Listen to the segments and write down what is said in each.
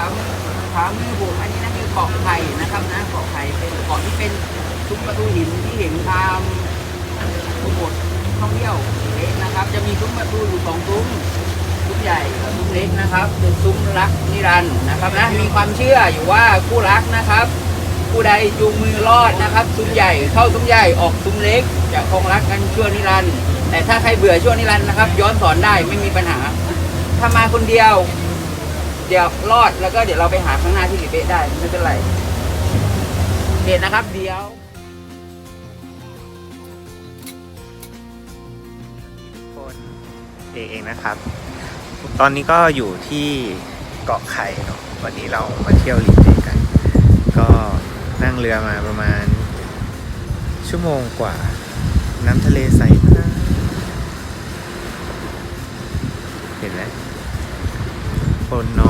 ามขวามือผมอันนี้นะคือเกาะไผ่นะครับนะเกาะไผ่เป็นเกาะที่เป็นซุ้มประตูหินที่เห็นตามโปรโมทท่องเที่ยวเล็กนะครับ จะมีซุ้มประตูอยู่สองซุ้มซุ้มใหญ่กับซุ้มเล็กนะครับเป็นซุ้มรักนิรันดร์นะครับนะมีความเชื่ออยู่ว่าคู่รักนะครับผู้ใดจูงมือรอดนะครับซุ้มใหญ่เข้าซุ้มใหญ่ออกซุ้มเล็กจะคงรักกันชั่วนิรันดร์แต่ถ้าใครเบื่อชั่วนิรันดร์นะครับ ย้อนสอนได้ไม่มีปัญหาถ้ามาคนเดียว เดี๋ยวรอดแล้วก็เดี๋ยวเราไปหาข้างหน้าที่หลีเป๊ะได้ไม่เป็นไรโอเคนะครับ เดี๋ยวคนเอกเองนะครับ ตอนนี้ก็อยู่ที่เกาะไข่เนาะวันนี้เรามาเที่ยวริมเดกัน ก็นั่งเรือมาประมาณ ชั่วโมงกว่า น้ำทะเลใสมากเห็นไหมคนน้อย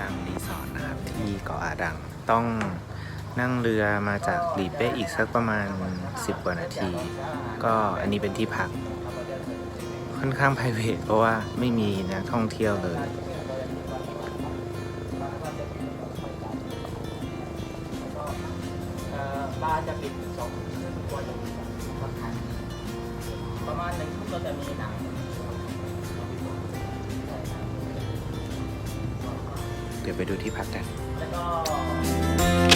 ดังรีสอร์ทนะครับที่เกาะอาดังต้องนั่งเรือมาจากหลีเป้อีกสักประมาณ 10 กว่านาที ก็อันนี้เป็นที่พัก ค่อนข้าง p r i v a t เพราะว่าไม่มีนักท่องเที่ยวเลยปลาจะปิดสองตัวจะประมาณหนึ่งทุ่มก็จะมีหนัง ดี๋ยวไปดูที่พักกันแล้วก็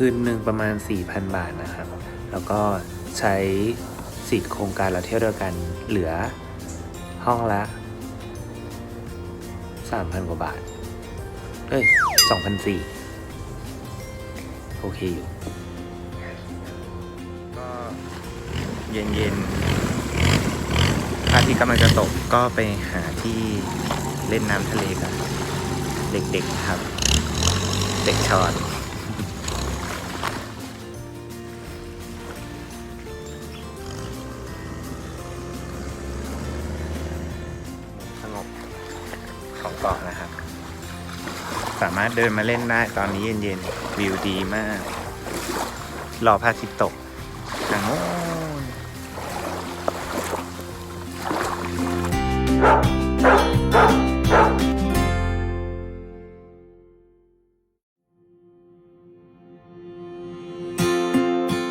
คืนหนึ่งประมาณ 4,000 บาทนะครับ แล้วก็ใช้สิทธิ์โครงการเราเที่ยวด้วยกันเหลือห้องละ 3,000 กว่าบาท เอ้ย2,400โอเคอยู่ก็เย็นๆพระอาทิตย์กำลังจะตกก็ไปหาที่เล่นน้ำทะเลกันเด็กๆครับ เด็กชอน กาะนะครับ สามารถเดินมาเล่นได้ตอนนี้เย็นๆ วิวดีมาก รอพระอาทิตย์ตกทางโน้น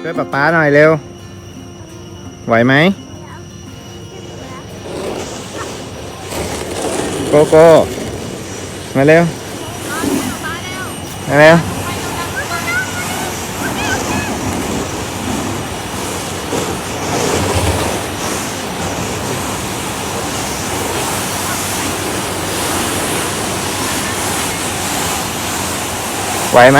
ช่วยป๊าป๊าหน่อยเร็ว ไหวไหมโกโก้ มาเร็ว มาเร็ว ไหวไหม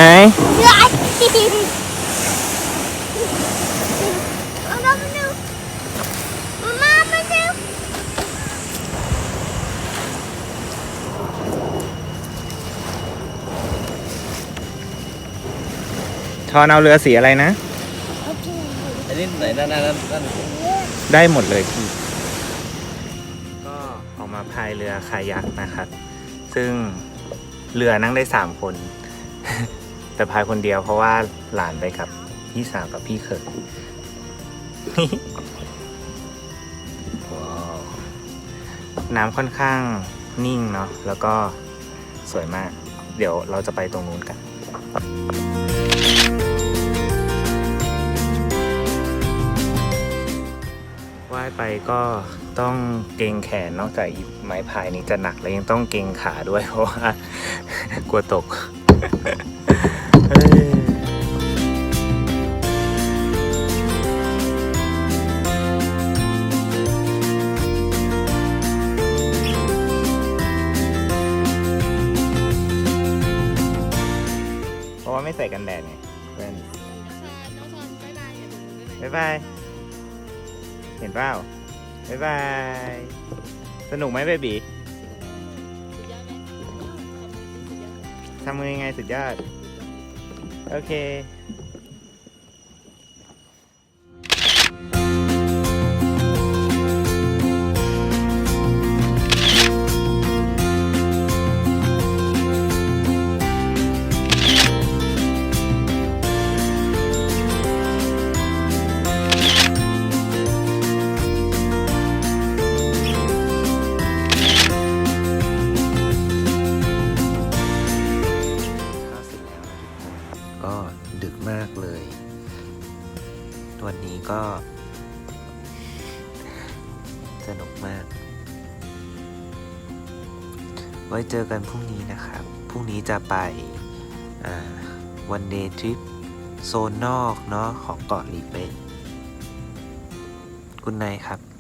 ทอนเอาเรือสีอะไรนะ อันนี้ไหนนั่นนได้หมดเลยพี่ ก็ออกมาพายเรือคายักนะครับ ซึ่งเรือนั่งได้สามคน แต่พายคนเดียวเพราะว่าหลานไปกับพี่สาวกับพี่เขิยน้ำค่อนข้างนิ่งเนาะแล้วก็สวยมาก เดี๋ยวเราจะไปตรงนู้นกัน ว่ายไปก็ต้องเกรงแขนนอกจากอีไม้พายนี้จะหนักแล้วยังต้องเกรงขาด้วยเพราะว่ากลัวตกเฮ้ยเพราะว่าไม่ใส่กันแดดไงเพื่อนน้องซอนบ๊ายบาย ห็นเปล่าบ๊ายบาย สนุกไหมเบบีสุดยอดไหมทำมือสุดยอดไหมทำมือยังไงสุดยอด โอเค วันนี้ก็ สนุกมาก ไว้เจอกันพรุ่งนี้นะครับ พรุ่งนี้จะไปวันเดย์ทริปโซนนอกเนาะของเกาะลีเปนคุณนายครับ